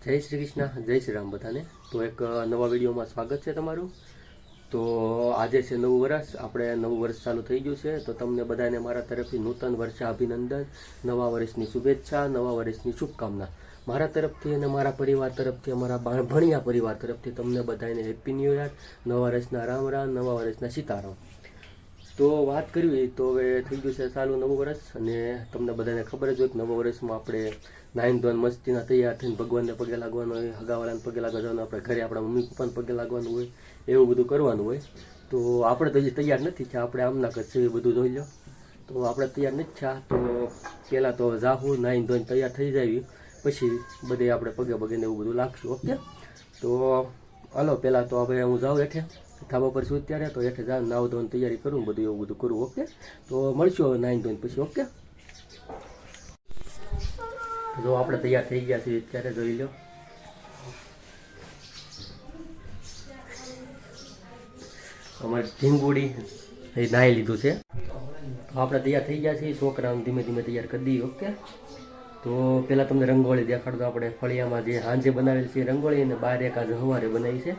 જય શ્રી કૃષ્ણ, જય શ્રી રામ બધાને. તો એક નવા વિડીયોમાં સ્વાગત છે તમારું. તો આજે છે નવું વર્ષ, આપણે નવું વર્ષ ચાલુ થઈ ગયું છે. તો તમને બધાને મારા તરફથી નૂતન વર્ષે અભિનંદન, નવા વર્ષની શુભેચ્છા, નવા વર્ષની શુભકામના. મારા તરફથી અને મારા પરિવાર તરફથી, અમારા ભણિયા પરિવાર તરફથી તમને બધાને હેપી ન્યૂ યર નવા વર્ષના રામ રામ, નવા વર્ષના સીતારામ. તો વાત કરવી તો હવે થઈ ગયું છે સારું નવું વર્ષ અને તમને બધાને ખબર જ હોય કે નવા વર્ષમાં આપણે નાઈન ધોન મસ્તીના તૈયાર થઈને ભગવાનને પગે લાગવાનું હોય, હગાવાળાને પગે લાગવા જવાનું આપણે ઘરે આપણા મમ્મી પપ્પાને પગે લાગવાનું હોય, એવું બધું કરવાનું હોય. તો આપણે તો હજી તૈયાર નથી થયા, આપણે આમના કરશે એ બધું જોઈ લો. તો આપણે તૈયાર નથી થયા, તો પહેલાં તો જાહું, નાઈન ધોઈને તૈયાર થઈ જાય, પછી બધે આપણે પગે પગે ને એવું બધું લાગશું, ઓકે? તો હાલો પહેલાં તો હવે હું જાઉં હેઠે, ધાબા પર છું અત્યારે, તો હેઠે જાઉં નાવ ધોવાની તૈયારી કરું, બધું એવું બધું કરું, ઓકે? તો મળશું હવે નાઈન ધોઈને પછી, ઓકે? જો આપણે તૈયાર થઈ ગયા છીએ, અત્યારે જોઈ લો. અમારે ઢીંગુડી એ નાહી લીધું છે. આપણે તૈયાર થઈ ગયા છીએ, છોકરાઓને ધીમે ધીમે તૈયાર કરી દઈએ, ઓકે? તો પહેલાં તમને રંગોળી દેખાડતો આપણે ફળિયામાં જે સાંજે બનાવેલી છે રંગોળી અને બાર એક આજે સવારે બનાવી છે.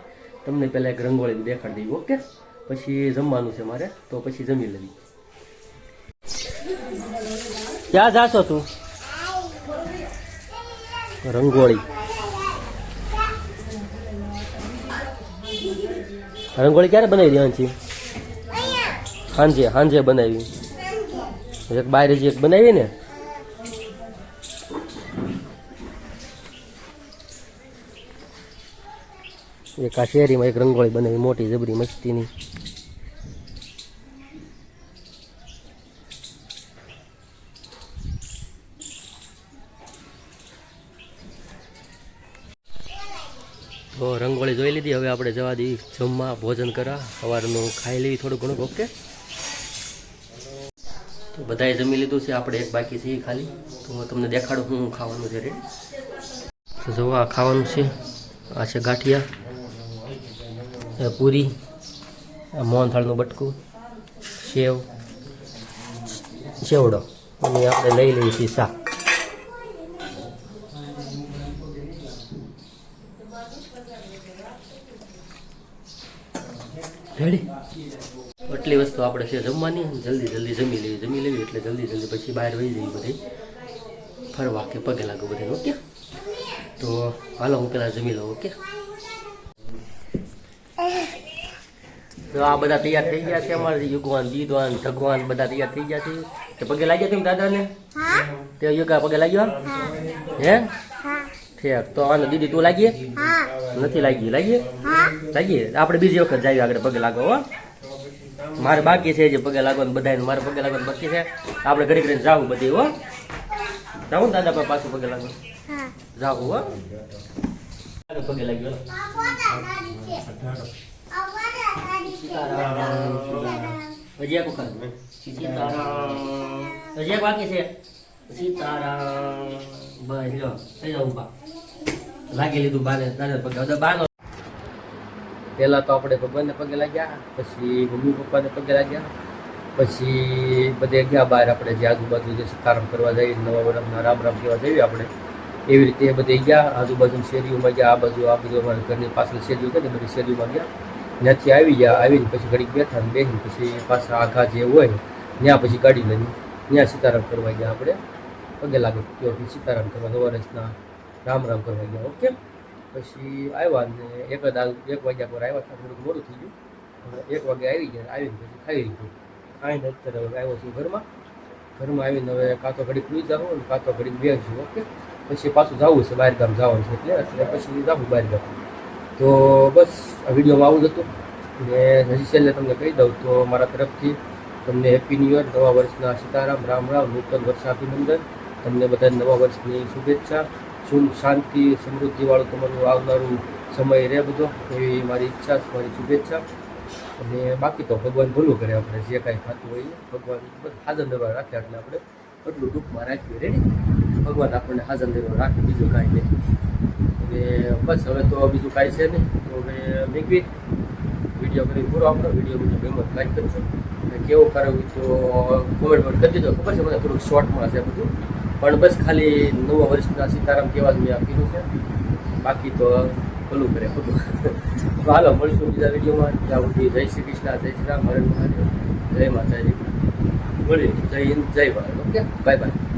તમને પહેલાં એક રંગોળી દેખાડી દઈએ ઓકે? પછી જમવાનું છે મારે તો પછી જમી લઈએ. ક્યાં જાશો તું? રંગોળી. રંગોળી ક્યારે બનાવી દેવાની હાંજી? હાંજે હાંજે બનાવી. એક બારે જે એક બનાવી ને? એક આ શેરીમાં એક રંગોળી બનાવી, મોટી જબરી મસ્તીની. તો રંગોળી જોઈ લીધી, હવે આપણે જવા દઈએ જમવા, ભોજન કરવા. સવારનું ખાઈ લેવી થોડું ઘણું, ઓકે? તો બધાએ જમી લીધું છે, આપણે એક બાકી છે ખાલી. તો તમને દેખાડું, હું ખાવાનું છે રેડી જુઓ ખાવાનું છે, આ છે ગાંઠિયા. પૂરી મોહનથાળનું બટકું, સેવ સેવડો અને આપણે લઈ લઈએ છીએ શાક. રેડી એટલી વસ્તુ આપણે છે જમવાની, જલ્દી જલ્દી જમી લેવી જમી લેવી એટલે જલ્દી જલ્દી પછી બહાર વહી જઈએ બધી. ફરવા કે પગે લાગુ બધાને ઓકે તો હાલો હું પહેલાં જમી લઉં ઓકે તો આ બધા તૈયાર થઈ ગયા છે અમારે યુગવાન દીદવાન ભગવાન બધા તૈયાર થઈ ગયા છે. તે પગે લાગ્યા તમે દાદાને? તે યુગા પગે લાગ્યો? હે. ઠીક. તો આને દીદી તું લાગીએ? નથી લાગી લાગીએ? લાગીએ? આપણે બીજી વખત જાય આગળ પગે લાગો હો. મારે બાકી છે જે પગે લાગવાનું બધા મારે પગે લાગવાનું બાકી છે. આપણે ઘડી ઘડી જાવું બધી હો. જાવું દાદા પાસે પાછું પગે લાગવાનું જાવું હો. પગે લીધું બાને તારે પગે હવે તો આપણે ભગવાનને પગે લાગ્યા, પછી મમ્મી પપ્પાને પગે લાગ્યા, પછી બધે ગયા બહાર આપણે જે આજુબાજુ જે સીતારામ કરવા જઈએ, નવા વર્ષના રામ રામ કહેવા જઈએ આપણે. એવી રીતે બધે ગયા આજુબાજુ શેરીઓમાં ગયા, આ બાજુ, આ બધું અમારા ઘરની પાછળ શેરીઓ છે ને બધી શેરીઓમાં ગયા. ત્યાંથી આવી ગયા, આવીને પછી ઘડીક બેઠા બેસીને પછી પાછા આઘા જે હોય, ત્યાં પછી ગાડી લઈને, ત્યાં સીતારામ કરવા ગયા આપણે. પગે લાગે ત્યો સીતારામ કરવા નવા રામ રામ કરવા ગયા, ઓકે? પછી આવ્યા ને એક એક વાગ્યા પર આવ્યા હતા, થોડુંક મોડું થઈ ગયું. એક વાગે આવી ગયા, આવીને પછી ખાઈ લીધું. ખાઈને અત્યારે આવ્યો છું ઘરમાં. ઘરમાં આવીને હવે કાં ઘડીક સુઈ જાવ અને કાં ઘડીક બેસું ઓકે? પછી પાછું જવું છે, બહાર ગામ જવાનું છે એટલે એટલે પછી જવું બહાર ગામ. તો બસ આ વિડીયોમાં આવું જ હતું. ને હજી છેલ્લે તમને કહી દઉં તો મારા તરફથી તમને હેપી ન્યૂ યર નવા વર્ષના સીતારામ, રામ રામ, નૂતન વર્ષાભિનંદન. તમને બધા નવા વર્ષની શુભેચ્છા. સુખ, શાંતિ, સમૃદ્ધિવાળું તમારું આવનારું સમય રહે બધો એવી મારી ઈચ્છા, મારી શુભેચ્છા. અને બાકી તો ભગવાન ભૂલું કરે આપણે, જે કાંઈ થતું હોય ભગવાન હાજર દવા રાખે એટલે આપણે. એટલું દુઃખમાં રાખીએ. રેડી ભગવાન આપણને હાજર નરવા રાખે, બીજું કાંઈ નહીં. અને બસ, હવે તો બીજું કાંઈ છે નહીં. તો હવે મેઘવી, વીડિયો કરી પૂરો આપણો વીડિયો બીજો ગમત લાઈક કરજો. અને કેવો કરવું તો કોમેન્ટ કરી દેજો ખબર છે, મને થોડુંક શોર્ટમાં છે બધું. પણ બસ ખાલી નવા વર્ષના સીતારામ કહેવા જ મેં આપેલું છે. બાકી તો ભલું કરે બધું. તો હાલો, મળશું બીજા વિડીયોમાં. ત્યાં સુધી જય શ્રી કૃષ્ણ, જય શ્રી રામ, હરે મહાદેવ. જય માતાજી. મળીએ. જય હિન્દ, જય ભારત. ઓકે? Bye bye